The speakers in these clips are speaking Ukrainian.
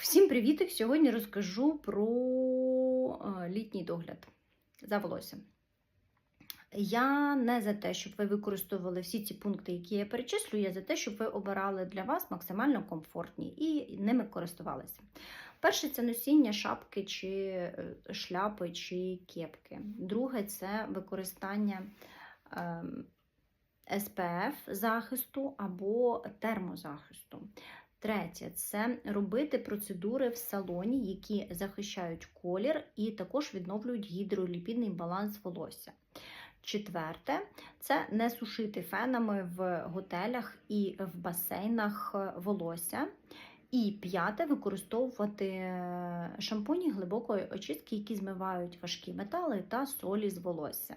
Всім привітик! Сьогодні розкажу про е, літній догляд за волоссям. Я не за те, щоб ви використовували всі ці пункти, які я перечислю, я за те, щоб ви обирали для вас максимально комфортні і ними користувалися. Перше це носіння шапки чи е, шляпи чи кепки. Друге це використання ем, SPF захисту або термозахисту. Третє це робити процедури в салоні, які захищають колір і також відновлюють гідроліпідний баланс волосся. Четверте це не сушити фенами в готелях і в басейнах волосся. І п'яте використовувати е, шампуні глибокої очистки, які змивають важкі метали та солі з волосся.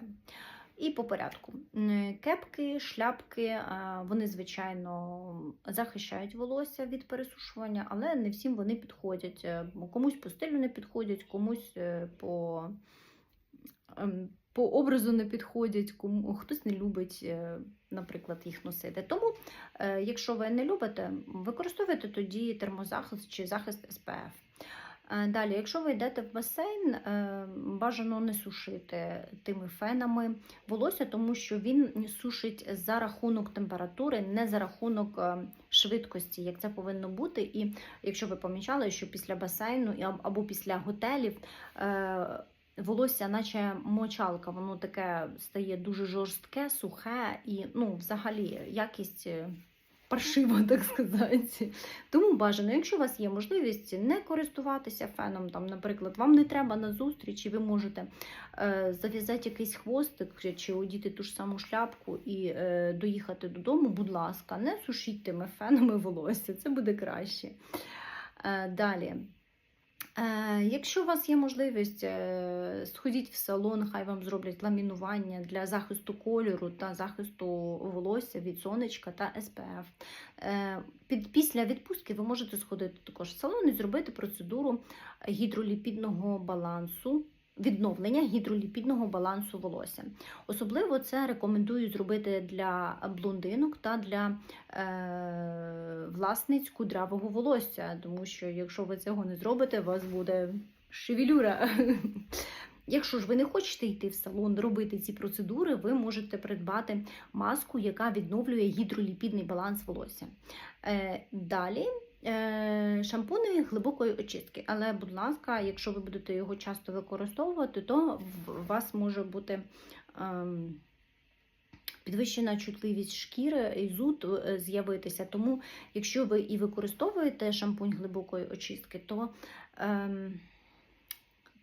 І по порядку. Кепки, шляпки, вони, звичайно, захищають волосся від пересушування, але не всім вони підходять. Е, Комусь по стилю не підходять, комусь е, по, ем, по образу не підходять, кому хтось не любить, е, наприклад, їх носити. Тому, якщо ви не любите, використовуйте тоді термозахист чи захист SPF. Е, Далі, якщо ви йдете в басейн, е, бажано не сушити тими фенами волосся, тому що він сушить за рахунок температури, не за рахунок е, швидкості, як це повинно бути. І якщо ви помічали, що після басейну або після готелів волосся, наче мочалка, воно таке стає дуже жорстке, сухе і ну, взагалі якість. Паршиво, так сказати. Тому бажано, якщо у вас є можливість не користуватися феном, там, наприклад, вам не треба на зустрічі, ви можете е, зав'язати якийсь хвостик чи одіти ту ж саму шляпку і е, доїхати додому, будь ласка, не сушіть тими фенами волосся, це буде краще. Е, далі. Е, Якщо у вас є можливість, е, сходіть в салон, хай вам зроблять ламінування для захисту кольору та захисту волосся від сонечка та SPF. Е, після відпустки ви можете сходити також в салон і зробити процедуру гідроліпідного балансу. Відновлення гідроліпідного балансу волосся. Особливо це рекомендую зробити для блондинок та для е, власниць кудрявого волосся, тому що якщо ви цього не зробите, у вас буде шевелюра. Якщо ж ви не хочете йти в салон робити ці процедури, ви можете придбати маску, яка відновлює гідроліпідний баланс волосся. Е, далі шампуни глибокої очистки. Але, будь ласка, якщо ви будете його часто використовувати, то у вас може бути. ем, Підвищена чутливість шкіри і зуд е, з'явитися. Тому, якщо ви і використовуєте шампунь глибокої очистки, то, ем,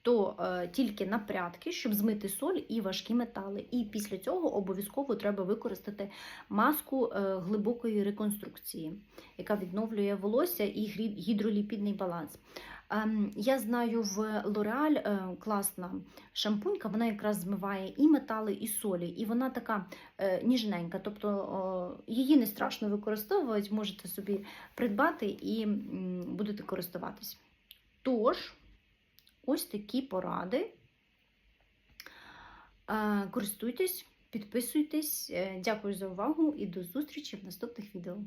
то е, тільки на прядки, щоб змити соль і важкі метали. І після цього обов'язково треба використати маску е, глибокої реконструкції, яка відновлює волосся і гідроліпідний баланс. Ем, Я знаю, в е, класна шампунька, вона якраз змиває і метали, і солі, і вона така е, ніжненька, тобто її не страшно використовувати, можете собі придбати і будете користуватись. Тож, ось такі поради. Е, Користуйтесь, підписуйтесь. Е, Дякую за увагу і до зустрічі в наступних відео.